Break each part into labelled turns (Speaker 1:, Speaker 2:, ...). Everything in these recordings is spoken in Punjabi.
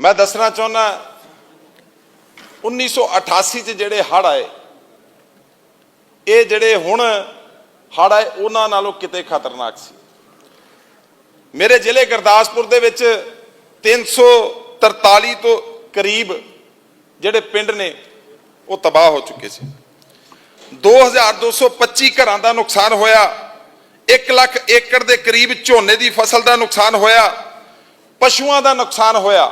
Speaker 1: ਮੈਂ ਦੱਸਣਾ ਚਾਹੁੰਦਾ 1988 ਚ ਜਿਹੜੇ ਹੜ੍ਹ ਆਏ, ਇਹ ਜਿਹੜੇ ਹੁਣ ਹੜ੍ਹ ਆਏ, ਉਹਨਾਂ ਨਾਲੋਂ ਕਿਤੇ ਖਤਰਨਾਕ ਸੀ। ਮੇਰੇ ਜ਼ਿਲ੍ਹੇ ਗੁਰਦਾਸਪੁਰ ਦੇ ਵਿੱਚ 343 ਤੋਂ ਕਰੀਬ ਜਿਹੜੇ ਪਿੰਡ ਨੇ, ਉਹ ਤਬਾਹ ਹੋ ਚੁੱਕੇ ਸੀ। 2225 ਘਰਾਂ ਦਾ ਨੁਕਸਾਨ ਹੋਇਆ 1 ਲੱਖ ਏਕੜ ਦੇ ਕਰੀਬ ਝੋਨੇ ਦੀ ਫਸਲ ਦਾ ਨੁਕਸਾਨ ਹੋਇਆ, ਪਸ਼ੂਆਂ ਦਾ ਨੁਕਸਾਨ ਹੋਇਆ।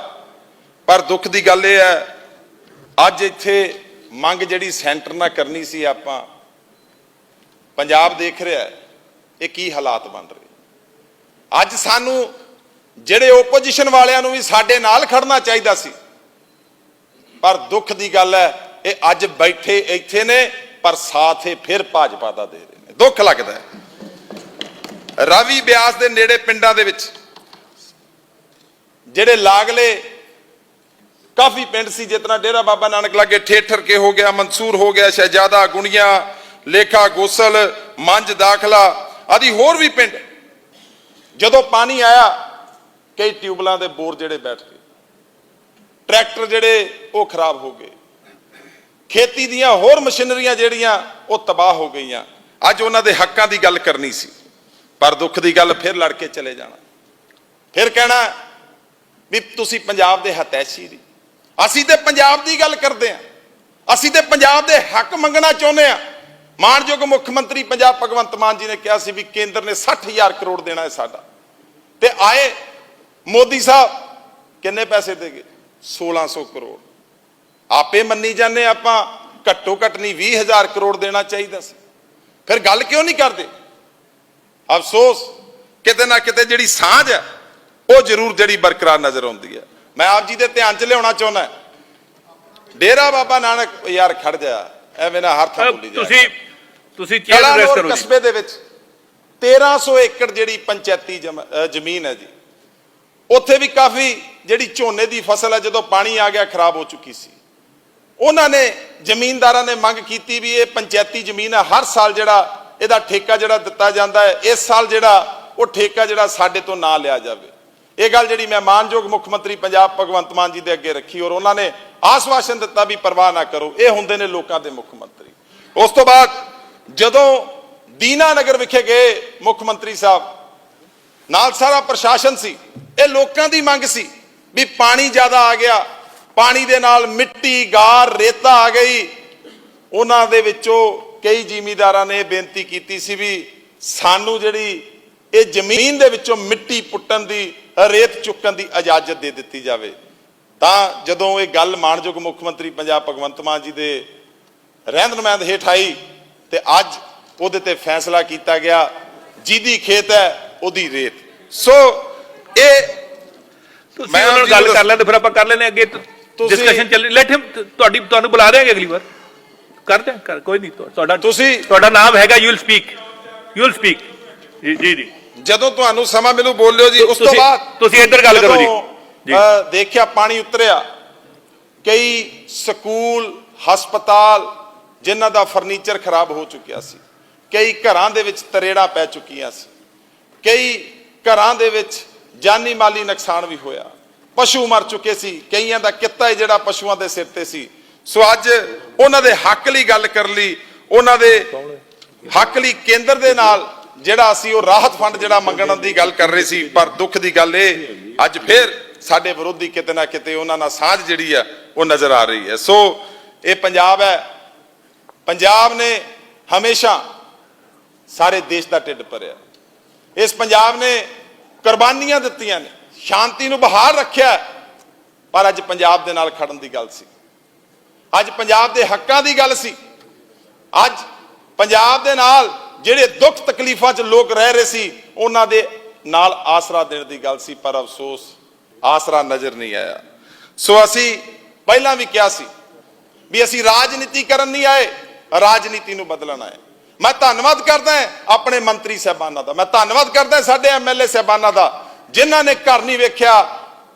Speaker 1: ਪਰ ਦੁੱਖ ਦੀ ਗੱਲ ਇਹ ਹੈ, ਅੱਜ ਇੱਥੇ ਮੰਗ ਜਿਹੜੀ ਸੈਂਟਰ ਨਾਲ ਕਰਨੀ ਸੀ ਆਪਾਂ, ਪੰਜਾਬ ਦੇਖ ਰਿਹਾ ਇਹ ਕੀ ਹਾਲਾਤ ਬਣ ਰਹੇ। ਅੱਜ ਸਾਨੂੰ ਜਿਹੜੇ ਓਪੋਜੀਸ਼ਨ ਵਾਲਿਆਂ ਨੂੰ ਵੀ ਸਾਡੇ ਨਾਲ ਖੜਨਾ ਚਾਹੀਦਾ ਸੀ, ਪਰ ਦੁੱਖ ਦੀ ਗੱਲ ਹੈ, ਇਹ ਅੱਜ ਬੈਠੇ ਇੱਥੇ ਨੇ, ਪਰ ਸਾਥ ਇਹ ਫਿਰ ਭਾਜਪਾ ਦਾ ਦੇ ਰਹੇ ਨੇ। ਦੁੱਖ ਲੱਗਦਾ ਹੈ। ਰਾਵੀ ਬਿਆਸ ਦੇ ਨੇੜੇ ਪਿੰਡਾਂ ਦੇ ਵਿੱਚ, ਜਿਹੜੇ ਲਾਗਲੇ ਕਾਫੀ ਪਿੰਡ ਸੀ ਜਿਤਨਾ ਡੇਰਾ ਬਾਬਾ ਨਾਨਕ ਲਾਗੇ ਠੇਠਰ ਕੇ ਹੋ ਗਿਆ, ਮਨਸੂਰ ਹੋ ਗਿਆ, ਸ਼ਹਿਜ਼ਾਦਾ ਗੁਣੀਆਂ, ਲੇਖਾ ਗੋਸਲ, ਮੰਜ ਦਾਖਲਾ, ਆਦਿ ਹੋਰ ਵੀ ਪਿੰਡ। ਜਦੋਂ ਪਾਣੀ ਆਇਆ, ਕਈ ਟਿਊਬਲਾਂ ਦੇ ਬੋਰ ਜਿਹੜੇ ਬੈਠ ਗਏ। ਟਰੈਕਟਰ ਜਿਹੜੇ, ਉਹ ਖਰਾਬ ਹੋ ਗਏ। ਖੇਤੀ ਦੀਆਂ ਹੋਰ ਮਸ਼ੀਨਰੀਆਂ ਜਿਹੜੀਆਂ, ਉਹ ਤਬਾਹ ਹੋ ਗਈਆਂ। ਅੱਜ ਉਹਨਾਂ ਦੇ ਹੱਕਾਂ ਦੀ ਗੱਲ ਕਰਨੀ ਸੀ। ਪਰ ਦੁੱਖ ਦੀ ਗੱਲ ਫਿਰ ਲੜ ਕੇ ਚਲੇ ਜਾਣਾ। ਫਿਰ ਕਹਿਣਾ ਵੀ ਤੁਸੀਂ ਪੰਜਾਬ ਦੇ ਹਤੈਸ਼ੀ ਦੀ ਅਸੀਂ ਤੇ ਪੰਜਾਬ ਦੀ ਗੱਲ ਕਰਦੇ ਆਂ ਅਸੀਂ ਤੇ ਪੰਜਾਬ ਦੇ ਹੱਕ ਮੰਗਣਾ ਚਾਹੁੰਦੇ ਆਂ ਮਾਨਯੋਗ ਮੁੱਖ ਮੰਤਰੀ ਪੰਜਾਬ ਭਗਵੰਤ ਮਾਨ ਜੀ ਨੇ ਕਿਹਾ ਸੀ ਵੀ ਕੇਂਦਰ ਨੇ 60000 ਕਰੋੜ ਦੇਣਾ ਹੈ ਸਾਡਾ। ਤੇ ਆਏ ਮੋਦੀ ਸਾਹਿਬ ਕਿੰਨੇ ਪੈਸੇ ਦੇਗੇ 1600 ਕਰੋੜ। ਆਪੇ ਮੰਨੀ ਜਾਂਦੇ ਆਪਾਂ, ਘੱਟੋ ਘੱਟ ਨਹੀਂ 20000 ਕਰੋੜ ਦੇਣਾ ਚਾਹੀਦਾ ਸੀ। ਫਿਰ ਗੱਲ ਕਿਉਂ ਨਹੀਂ ਕਰਦੇ? ਅਫਸੋਸ, ਕਿਤੇ ਨਾ ਕਿਤੇ ਜਿਹੜੀ ਸਾਂਝ ਹੈ, ਉਹ ਜ਼ਰੂਰ ਜਿਹੜੀ ਬਰਕਰਾਰ ਨਜ਼ਰ ਆਉਂਦੀ ਹੈ। ਮੈਂ ਆਪ ਜੀ ਦੇ ਧਿਆਨ 'ਚ ਲਿਆਉਣਾ ਚਾਹੁੰਦਾ ਡੇਰਾ ਬਾਬਾ ਨਾਨਕ ਯਾਰ ਖੜ ਜਾ ਐਵੇਂ ਨਾ ਹਰ ਥਾਂ ਭੁੱਲੀ ਜਾ।
Speaker 2: ਤੁਸੀਂ ਤੁਸੀਂ ਚੇਅਰ ਐਡਰੈਸ ਕਰੋ ਜੀ।
Speaker 1: ਕਸਬੇ ਦੇ ਵਿੱਚ 1300 ਏਕੜ ਜਿਹੜੀ ਪੰਚਾਇਤੀ ਜ਼ਮੀਨ ਹੈ ਜੀ ਉੱਥੇ ਵੀ ਕਾਫੀ ਜਿਹੜੀ ਝੋਨੇ ਦੀ ਫਸਲ ਹੈ ਜਦੋਂ ਪਾਣੀ ਆ ਗਿਆ ਖਰਾਬ ਹੋ ਚੁੱਕੀ ਸੀ। ਉਹਨਾਂ ਨੇ ਜ਼ਮੀਨਦਾਰਾਂ ਨੇ ਮੰਗ ਕੀਤੀ ਵੀ ਇਹ ਪੰਚਾਇਤੀ ਜ਼ਮੀਨ ਹੈ ਹਰ ਸਾਲ ਜਿਹੜਾ ਇਹਦਾ ਠੇਕਾ ਜਿਹੜਾ ਦਿੱਤਾ ਜਾਂਦਾ ਹੈ ਇਸ ਸਾਲ ਜਿਹੜਾ ਉਹ ਠੇਕਾ ਜਿਹੜਾ ਸਾਡੇ ਤੋਂ ਨਾ ਲਿਆ ਜਾਵੇ। ਇਹ ਗੱਲ ਜਿਹੜੀ ਮੈਂ ਮਾਨਯੋਗ ਮੁੱਖ ਮੰਤਰੀ ਪੰਜਾਬ ਭਗਵੰਤ ਮਾਨ ਜੀ ਦੇ ਅੱਗੇ ਰੱਖੀ ਔਰ ਉਹਨਾਂ ਨੇ ਆਸਵਾਸ਼ਨ ਦਿੱਤਾ ਵੀ ਪਰਵਾਹ ਨਾ ਕਰੋ, ਇਹ ਹੁੰਦੇ ਨੇ ਲੋਕਾਂ ਦੇ ਮੁੱਖ ਮੰਤਰੀ। ਉਸ ਤੋਂ ਬਾਅਦ ਜਦੋਂ ਦੀਨਾ ਨਗਰ ਵਿਖੇ ਗਏ ਮੁੱਖ ਮੰਤਰੀ ਸਾਹਿਬ, ਨਾਲ ਸਾਰਾ ਪ੍ਰਸ਼ਾਸਨ ਸੀ, ਇਹ ਲੋਕਾਂ ਦੀ ਮੰਗ ਸੀ ਵੀ ਪਾਣੀ ਜ਼ਿਆਦਾ ਆ ਗਿਆ, ਪਾਣੀ ਦੇ ਨਾਲ ਮਿੱਟੀ, ਗਾਰ, ਰੇਤਾ ਆ ਗਈ। ਉਹਨਾਂ ਦੇ ਵਿੱਚੋਂ ਕਈ ਜ਼ਿਮੀਂਦਾਰਾਂ ਨੇ ਇਹ ਬੇਨਤੀ ਕੀਤੀ ਸੀ ਵੀ ਸਾਨੂੰ ਜਿਹੜੀ ਇਹ ਜ਼ਮੀਨ ਦੇ ਵਿੱਚੋਂ ਮਿੱਟੀ ਪੁੱਟਣ ਦੀ ਰੇਤ ਚੁੱਕਣ ਦੀ ਇਜਾਜ਼ਤ ਦੇ ਦਿੱਤੀ ਜਾਵੇ। ਤਾਂ ਜਦੋਂ ਇਹ ਗੱਲ ਮਾਨਯੋਗ ਮੁੱਖ ਮੰਤਰੀ ਪੰਜਾਬ ਭਗਵੰਤ ਮਾਨ ਜੀ ਦੇ ਰਹਿੰਦ ਨੁਮਾਇੰਦ ਹੇਠ ਆਈ ਤੇ ਅੱਜ ਉਹਦੇ ਤੇ ਫੈਸਲਾ ਕੀਤਾ ਗਿਆ ਜਿਹਦੀ ਖੇਤ ਹੈ ਉਹਦੀ ਰੇਤ। ਸੋ ਇਹ
Speaker 2: ਤੁਸੀਂ
Speaker 1: ਮੈਂ
Speaker 2: ਉਹਨਾਂ ਨਾਲ ਗੱਲ ਕਰ ਲੈਂਦੇ ਫਿਰ ਆਪਾਂ ਕਰ ਲੈਨੇ ਅੱਗੇ। ਡਿਸਕਸ਼ਨ ਚੱਲ ਲੈਟ ਹਿਮ ਤੁਹਾਡੀ ਤੁਹਾਨੂੰ ਬੁਲਾ ਦੇਾਂਗੇ ਅਗਲੀ ਵਾਰ। ਕਰਦੇ ਕਰ ਕੋਈ ਨਹੀਂ ਤੁਹਾ- ਤੁਹਾਡਾ
Speaker 1: ਤੁਸੀਂ
Speaker 2: ਤੁਹਾਡਾ ਨਾਮ ਹੈਗਾ you will speak you will speak ਜੀ ਜੀ।
Speaker 1: ਜਦੋਂ ਤੁਹਾਨੂੰ ਸਮਾਂ ਮਿਲੂ ਬੋਲਿਓ ਜੀ ਉਸ ਤੋਂ
Speaker 2: ਤੁਸੀਂ-
Speaker 1: ਬਾਅਦ
Speaker 2: ਤੁਸੀਂ ਇੱਧਰ ਗੱਲ ਕਰੋ ਜੀ।
Speaker 1: ਜਦੋਂ,
Speaker 2: ਜੀ।
Speaker 1: ਅ, ਦੇਖਿਆ ਪਾਣੀ ਉਤਰਿਆ ਕਈ ਸਕੂਲ ਹਸਪਤਾਲ ਜਿਨ੍ਹਾਂ ਦਾ ਫਰਨੀਚਰ ਖਰਾਬ ਹੋ ਚੁੱਕਿਆ ਸੀ ਕਈ ਘਰਾਂ ਦੇ ਵਿੱਚ ਤਰੇੜਾਂ ਪੈ ਚੁੱਕੀਆਂ ਸੀ ਕਈ ਘਰਾਂ ਦੇ ਵਿੱਚ ਜਾਨੀ ਮਾਲੀ ਨੁਕਸਾਨ ਵੀ ਹੋਇਆ ਪਸ਼ੂ ਮਰ ਚੁੱਕੇ ਸੀ ਕਈਆਂ ਦਾ ਕਿੱਤਾ ਹੀ ਜਿਹੜਾ ਪਸ਼ੂਆਂ ਦੇ ਸਿਰ ਤੇ ਸੀ ਸੋ ਅੱਜ ਉਹਨਾਂ ਦੇ ਹੱਕ ਲਈ ਗੱਲ ਕਰ ਲਈ ਉਹਨਾਂ ਦੇ ਹੱਕ ਲਈ ਕੇਂਦਰ ਦੇ ਨਾਲ ਜਿਹੜਾ ਅਸੀਂ ਉਹ ਰਾਹਤ ਫੰਡ ਜਿਹੜਾ ਮੰਗਣ ਦੀ ਗੱਲ ਕਰ ਰਹੇ ਸੀ, ਪਰ ਦੁੱਖ ਦੀ ਗੱਲ ਇਹ, ਅੱਜ ਫੇਰ ਸਾਡੇ ਵਿਰੋਧੀ ਕਿਤੇ ਨਾ ਕਿਤੇ ਉਹਨਾਂ ਨਾਲ ਸਾਂਝ ਜਿਹੜੀ ਆ, ਉਹ ਨਜ਼ਰ ਆ ਰਹੀ ਹੈ। ਸੋ ਇਹ ਪੰਜਾਬ ਹੈ। ਪੰਜਾਬ ਨੇ ਹਮੇਸ਼ਾ ਸਾਰੇ ਦੇਸ਼ ਦਾ ਢਿੱਡ ਭਰਿਆ। ਇਸ ਪੰਜਾਬ ਨੇ ਕੁਰਬਾਨੀਆਂ ਦਿੱਤੀਆਂ ਨੇ, ਸ਼ਾਂਤੀ ਨੂੰ ਬਹਾਲ ਰੱਖਿਆ, ਪਰ ਅੱਜ ਪੰਜਾਬ ਦੇ ਨਾਲ ਖੜਨ ਦੀ ਗੱਲ ਸੀ। ਅੱਜ ਪੰਜਾਬ ਦੇ ਹੱਕਾਂ ਦੀ ਗੱਲ ਸੀ। ਅੱਜ ਪੰਜਾਬ ਦੇ ਨਾਲ ਜਿਹੜੇ ਦੁੱਖ ਤਕਲੀਫਾਂ 'ਚ ਲੋਕ ਰਹਿ ਰਹੇ ਸੀ, ਉਹਨਾਂ ਦੇ ਨਾਲ ਆਸਰਾ ਦੇਣ ਦੀ ਗੱਲ ਸੀ, ਪਰ ਅਫਸੋਸ, ਆਸਰਾ ਨਜ਼ਰ ਨਹੀਂ ਆਇਆ। ਸੋ ਅਸੀਂ ਪਹਿਲਾਂ ਵੀ ਕਿਹਾ ਸੀ ਵੀ ਅਸੀਂ ਰਾਜਨੀਤੀ ਕਰਨ ਨਹੀਂ ਆਏ, ਰਾਜਨੀਤੀ ਨੂੰ ਬਦਲਣ ਆਏ। ਮੈਂ ਧੰਨਵਾਦ ਕਰਦਾ ਆਪਣੇ ਮੰਤਰੀ ਸਾਹਿਬਾਨਾਂ ਦਾ। ਮੈਂ ਧੰਨਵਾਦ ਕਰਦਾ ਹਾਂ ਸਾਡੇ ਐਮਐਲਏ ਸਾਹਿਬਾਨਾਂ ਦਾ, ਜਿਨ੍ਹਾਂ ਨੇ ਘਰ ਨਹੀਂ ਵੇਖਿਆ,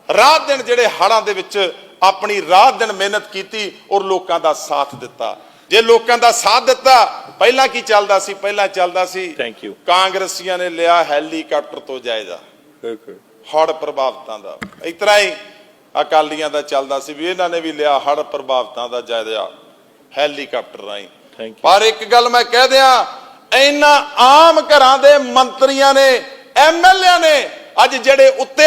Speaker 1: ਰਾਤ ਦਿਨ ਜਿਹੜੇ ਹੜਾਂ ਦੇ ਵਿੱਚ ਆਪਣੀ ਰਾਤ ਦਿਨ ਮਿਹਨਤ ਕੀਤੀ, ਔਰ ਲੋਕਾਂ ਦਾ ਸਾਥ ਦਿੱਤਾ। ਜੇ ਲੋਕਾਂ ਦਾ ਸਾਥ ਦਿੱਤਾ ਪਹਿਲਾਂ ਕੀ ਚੱਲਦਾ ਸੀ? ਪਹਿਲਾਂ ਚੱਲਦਾ ਸੀ
Speaker 2: Thank you.
Speaker 1: ਕਾਂਗਰਸੀਆਂ ਨੇ ਲਿਆ ਹੈਲੀਕਾਪਟਰ ਤੋਂ ਜਾਇਜ਼ਾ। ਹੜ ਪ੍ਰਭਾਵਿਤਾਂ ਦਾ। ਇਸ ਤਰ੍ਹਾਂ ਹੀ ਅਕਾਲੀਆਂ ਦਾ ਚੱਲਦਾ ਸੀ ਵੀ ਇਹਨਾਂ ਨੇ ਵੀ ਲਿਆ ਹੜ ਪ੍ਰਭਾਵਿਤਾਂ ਦਾ ਜਾਇਜ਼ਾ ਹੈਲੀਕਾਪਟਰ
Speaker 2: you.
Speaker 1: ਪਰ ਇੱਕ ਗੱਲ ਮੈਂ ਕਹਿ ਦਿਆਂ ਇਹਨਾਂ ਆਮ ਘਰਾਂ ਦੇ ਮੰਤਰੀਆਂ ਨੇ ਐਮਐਲਏ ਨੇ ਅੱਜ ਜਿਹੜੇ ਉੱਤੇ